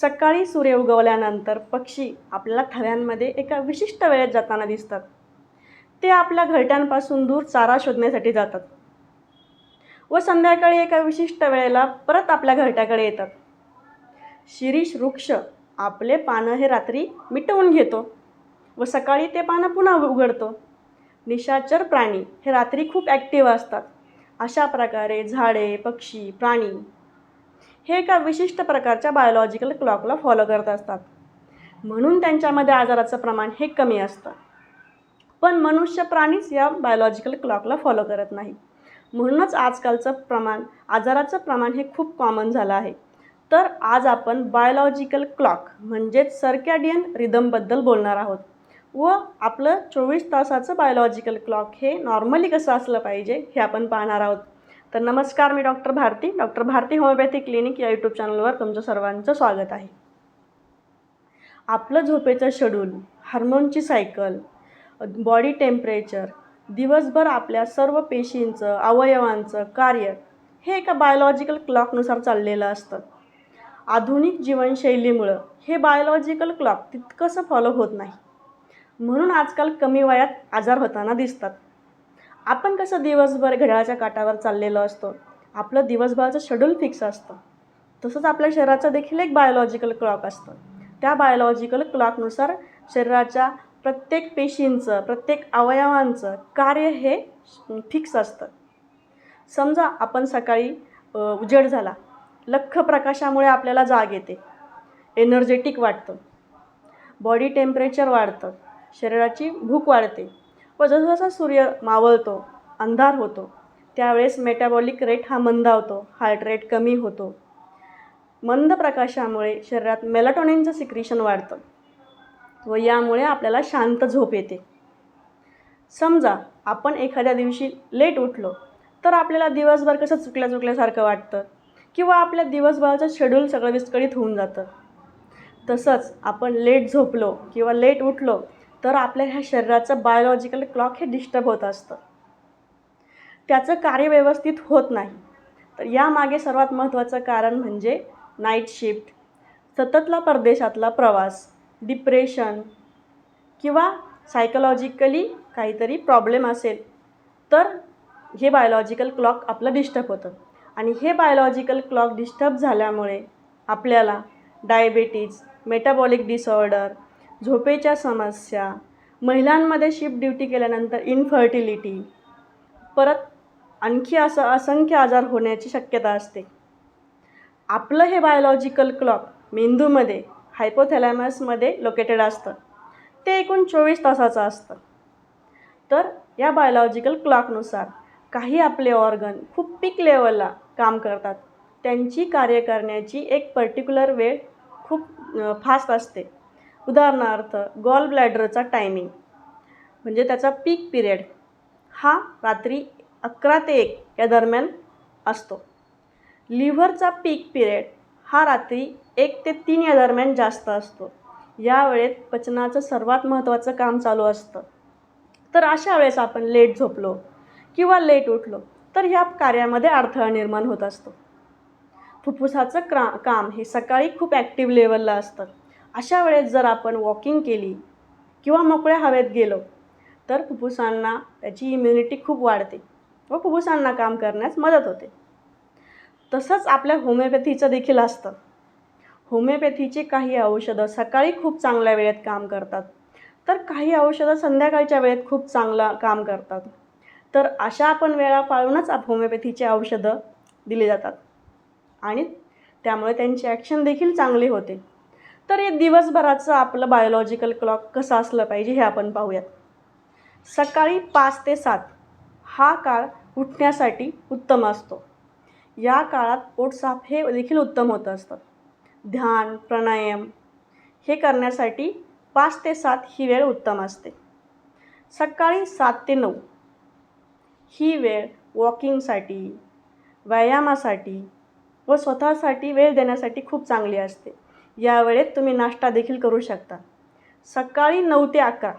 सकाळी सूर्य उगवल्यानंतर पक्षी आपल्याला थव्यांमध्ये एका विशिष्ट वेळेत जाताना दिसतात. ते आपल्या घरट्यांपासून दूर चारा शोधण्यासाठी जातात. व संध्याकाळी एका विशिष्ट वेळेला परत आपल्या घरट्याकडे येतात. शिरीष वृक्ष आपले पानं हे रात्री मिटवून घेतो व सकाळी ते पानं पुन्हा उघडतो. निशाचर प्राणी हे रात्री खूप ॲक्टिव्ह असतात. अशा प्रकारे झाडे पक्षी प्राणी हे एका विशिष्ट प्रकारच्या बायोलॉजिकल क्लॉकला फॉलो करत असतात. म्हणून त्यांच्यामध्ये आजाराचं प्रमाण हे कमी असतं. पण मनुष्य प्राणीच या बायोलॉजिकल क्लॉकला फॉलो करत नाही. म्हणूनच आजकालचं प्रमाण आजाराचं प्रमाण हे खूप कॉमन झालं आहे. तर आज आपण बायोलॉजिकल क्लॉक म्हणजेच सर्कॅडियन रिदमबद्दल बोलणार आहोत. व आपलं चोवीस तासाचं बायोलॉजिकल क्लॉक हे नॉर्मली कसं असलं पाहिजे हे आपण पाहणार आहोत. तर नमस्कार मी doctor Bharati. Doctor Bharati homeopathy clinic या यूट्यूब चॅनलवर तुमचं सर्वांचं स्वागत आहे. आपलं झोपेचं शेड्यूल हार्मोनची सायकल बॉडी टेम्परेचर दिवसभर आपल्या सर्व पेशींचं अवयवांचं कार्य हे एका बायोलॉजिकल क्लॉकनुसार चाललेलं असतं. आधुनिक जीवनशैलीमुळं हे बायोलॉजिकल क्लॉक तितकंसं फॉलो होत नाही. म्हणून आजकाल कमी वयात आजार होताना दिसतात. आपण कसं दिवसभर घड्याळाच्या काटावर चाललेलो असतो? आपलं दिवसभराचं शेड्यूल फिक्स असतं. तसंच आपल्या शरीराचं देखील एक बायोलॉजिकल क्लॉक असतं. त्या बायोलॉजिकल क्लॉकनुसार शरीराच्या प्रत्येक पेशींचं प्रत्येक अवयवांचं कार्य हे फिक्स असतं. समजा आपण सकाळी उजेड झाला. लख्ख प्रकाशामुळे आपल्याला जाग येते. एनर्जेटिक वाटतं. बॉडी टेम्परेचर वाढतं. शरीराची भूक वाढते. व जसजसा सूर्य मावळतो अंधार होतो. त्यावेळेस मेटाबॉलिक रेट हा मंदावतो हार्ट रेट कमी होतो. मंद प्रकाशामुळे शरीरात मेलाटॉनिनचं सिक्रिशन वाढतं व यामुळे आपल्याला शांत झोप येते. समजा आपण एखाद्या दिवशी लेट उठलो तर आपल्याला दिवसभर कसं चुकल्या चुकल्यासारखं वाटतं किंवा आपल्या दिवसभराचं शेड्यूल सगळं विस्कळीत होऊन जातं. तसंच आपण लेट झोपलो किंवा लेट उठलो तर आपल्या ह्या शरीराचं बायोलॉजिकल क्लॉक हे डिस्टर्ब होत असतं. त्याचं कार्य व्यवस्थित होत नाही. तर यामागे सर्वात महत्त्वाचं कारण म्हणजे नाईट शिफ्ट सततला परदेशातला प्रवास डिप्रेशन किंवा सायकोलॉजिकली काहीतरी प्रॉब्लेम असेल तर हे बायोलॉजिकल क्लॉक आपलं डिस्टर्ब होतं. आणि हे बायोलॉजिकल क्लॉक डिस्टर्ब झाल्यामुळे आपल्याला डायबेटीज मेटाबॉलिक डिसऑर्डर झोपेच्या समस्या महिलांमध्ये शिफ्ट ड्युटी केल्यानंतर इनफर्टिलिटी परत आणखी असं असंख्य आजार होण्याची शक्यता असते. आपलं हे बायोलॉजिकल क्लॉक मेंदूमध्ये हायपोथॅलॅमसमध्ये लोकेटेड असतं. ते एकूण चोवीस तासाचं असतं. तर या बायोलॉजिकल क्लॉकनुसार काही आपले ऑर्गन खूप पीक लेवलला काम करतात. त्यांची कार्य करण्याची एक पर्टिक्युलर वेळ खूप फास्ट असते. उदाहरणार्थ गॉल ब्लॅडरचा टायमिंग म्हणजे त्याचा पीक पिरियड हा रात्री अकरा ते एक या दरम्यान असतो. लिव्हरचा पीक पिरियड हा रात्री एक ते तीन या दरम्यान जास्त असतो. या वेळेत पचनाचं सर्वात महत्त्वाचं काम चालू असतं. तर अशा वेळेस आपण लेट झोपलो किंवा लेट उठलो तर ह्या कार्यामध्ये अडथळा निर्माण होत असतो. फुफ्फुसाचं क्रा काम हे सकाळी खूप ॲक्टिव्ह लेवलला असतं. अशा वेळेस जर आपण वॉकिंग केली किंवा मोकळ्या हवेत गेलो तर फुफ्फुसांना त्याची इम्युनिटी खूप वाढते व फुफ्फुसांना काम करण्यास मदत होते. तसंच आपल्या होमिओपॅथीचं देखील असतं. होमिओपॅथीचे काही औषधं सकाळी खूप चांगल्या वेळेत काम करतात तर काही औषधं संध्याकाळच्या वेळेत खूप चांगलं काम करतात. तर अशा आपण वेळा पाळूनच आप औषधं दिली जातात. आणि त्यामुळे त्यांची ॲक्शन देखील चांगली होते. तर हे दिवसभराचं आपलं बायोलॉजिकल क्लॉक कसं असलं पाहिजे हे आपण पाहूयात. सकाळी पाच ते सात हा काळ उठण्यासाठी उत्तम असतो. या काळात पोट साफ हे देखील उत्तम होत असतं. ध्यान प्राणायाम हे करण्यासाठी पाच ते सात ही वेळ उत्तम असते. सकाळी सात ते नऊ ही वेळ वॉकिंगसाठी व्यायामासाठी व स्वतःसाठी वेळ देण्यासाठी खूप चांगली असते. या वेळेत तुम्ही नाश्ता देखील करू शकता. सकाळी नऊ ते अकरा.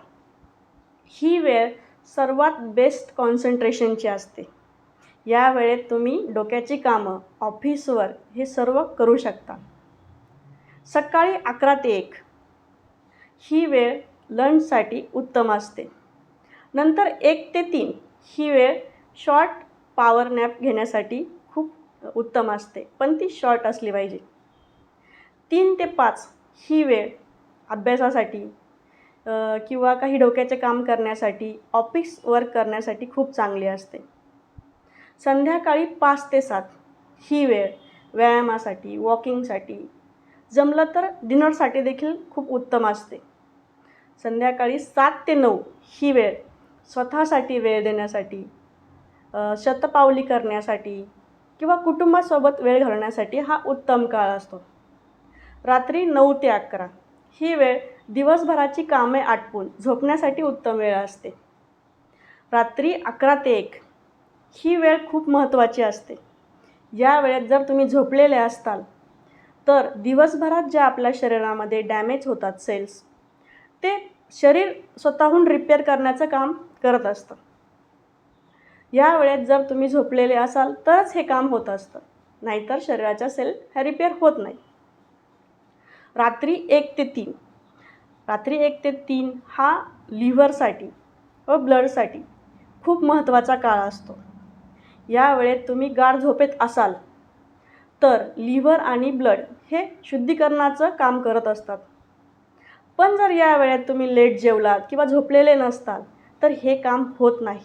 ही वेळ सर्वात बेस्ट कॉन्सन्ट्रेशनची असते. या वेळेत तुम्ही डोक्याची कामं ऑफिसवर हे सर्व करू शकता. सकाळी अकरा ते एक. ही वेळ लंचसाठी उत्तम असते. नंतर एक ते तीन. ही वेळ शॉर्ट पॉवर नॅप घेण्यासाठी खूप उत्तम असते. पण ती शॉर्ट असली पाहिजे. तीन ते पाच ही वेळ अभ्यासासाठी किंवा काही डोक्याचे काम करण्यासाठी ऑफिस वर्क करण्यासाठी खूप चांगली असते. संध्याकाळी पाच ते सात ही वेळ व्यायामासाठी वॉकिंगसाठी जमलं तर डिनरसाठी देखील खूप उत्तम असते. संध्याकाळी सात ते नऊ ही वेळ स्वतःसाठी वेळ देण्यासाठी शतपावली करण्यासाठी किंवा कुटुंबासोबत वेळ घालवण्यासाठी हा उत्तम काळ असतो. रात्री नऊ ते अकरा. ही वेळ दिवसभराची कामे आटपून झोपण्यासाठी उत्तम वेळ असते. रात्री अकरा ते एक. ही वेळ खूप महत्त्वाची असते. या वेळेत जर तुम्ही झोपलेले असताल तर दिवसभरात ज्या आपल्या शरीरामध्ये डॅमेज होतात सेल्स ते शरीर स्वतःहून रिपेअर करण्याचं काम करत असतं. या वेळेत जर तुम्ही झोपलेले असाल तरच हे काम होत असतं. नाहीतर शरीराच्या सेल ह्या रिपेअर होत नाही रात्री एक ते तीन. रात्री एक ते तीन हा लिव्हरसाठी व ब्लडसाठी खूप महत्त्वाचा काळ असतो. या वेळेत तुम्ही गाढ झोपेत असाल तर लिव्हर आणि ब्लड हे शुद्धीकरणाचं काम करत असतात. पण जर या वेळेत तुम्ही लेट जेवलात किंवा झोपलेले नसताल तर हे काम होत नाही.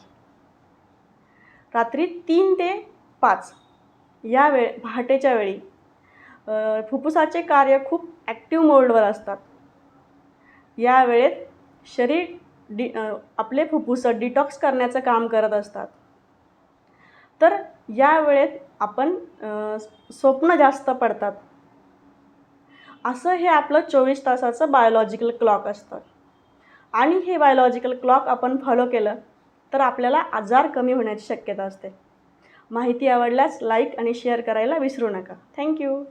रात्री तीन ते पाच. या वेळ पहाटेच्या वेळी फुफ्फुसाचे कार्य खूप ॲक्टिव्ह मोडवर असतात. या वेळेत शरीर डि आपले फुफ्फुस डिटॉक्स करण्याचं काम करत असतात. तर या वेळेत आपण स्वप्न जास्त पडतात. असं हे आपलं चोवीस तासाचं बायोलॉजिकल क्लॉक असतं. आणि हे बायोलॉजिकल क्लॉक आपण फॉलो केलं तर आपल्याला आजार कमी होण्याची शक्यता असते. माहिती आवडल्यास लाईक आणि शेअर करायला विसरू नका. थँक्यू